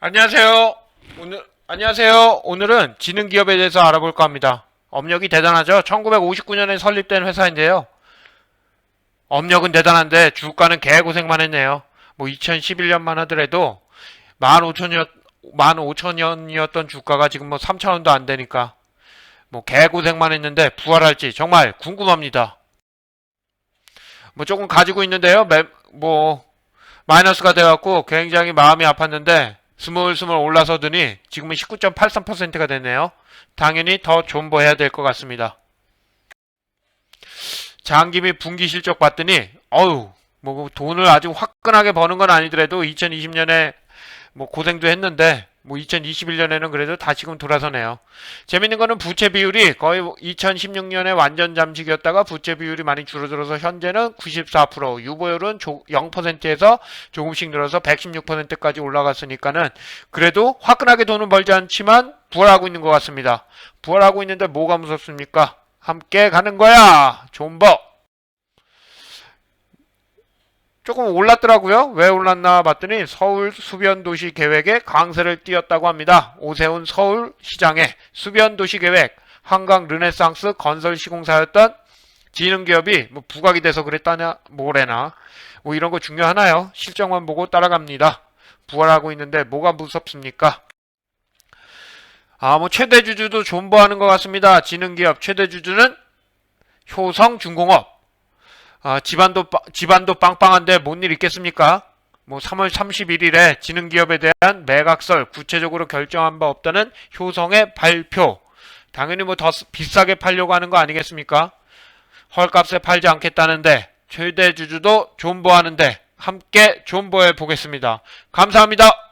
안녕하세요. 오늘 안녕하세요. 오늘은 지능 기업에 대해서 알아볼까 합니다. 업력이 대단하죠. 1959년에 설립된 회사인데요. 업력은 대단한데 주가는 개고생만 했네요. 뭐 2011년만 하더라도 15,000여 15,000원이었던 주가가 지금 뭐 3,000원도 안 되니까 뭐 개고생만 했는데 부활할지 정말 궁금합니다. 뭐 조금 가지고 있는데요. 매- 뭐 마이너스가 돼갖고 굉장히 마음이 아팠는데 스물스물 올라서더니 지금은 19.83%가 됐네요. 당연히 더 존버해야 될 것 같습니다. 장기 및 분기 실적 봤더니 어우 뭐 돈을 아주 화끈하게 버는 건 아니더라도 2020년에 뭐 고생도 했는데 뭐 2021년에는 그래도 다시금 돌아서네요. 재밌는 거는 부채 비율이 거의 2016년에 완전 잠식이었다가 부채 비율이 많이 줄어들어서 현재는 94% 유보율은 0%에서 조금씩 늘어서 116%까지 올라갔으니까는 그래도 화끈하게 돈은 벌지 않지만 부활하고 있는 것 같습니다. 부활하고 있는데 뭐가 무섭습니까? 함께 가는 거야. 존버. 조금 올랐더라고요. 왜 올랐나 봤더니 서울 수변 도시 계획에 강세를 띄었다고 합니다. 오세훈 서울 시장의 수변 도시 계획 한강 르네상스 건설 시공사였던 지능 기업이 뭐 부각이 돼서 그랬다냐 뭐래나 뭐 이런 거 중요하나요? 실적만 보고 따라갑니다. 부활하고 있는데 뭐가 무섭습니까? 아, 뭐 최대 주주도 존버하는 것 같습니다. 지능 기업 최대 주주는 효성중공업. 아, 집안도 빵- 집안도 빵빵한데 뭔 일 있겠습니까? 뭐 3월 31일에 지능 기업에 대한 매각설 구체적으로 결정한 바 없다는 효성의 발표. 당연히 뭐 더 비싸게 팔려고 하는 거 아니겠습니까? 헐값에 팔지 않겠다는데 최대 주주도 존버하는데 함께 존버해 보겠습니다. 감사합니다.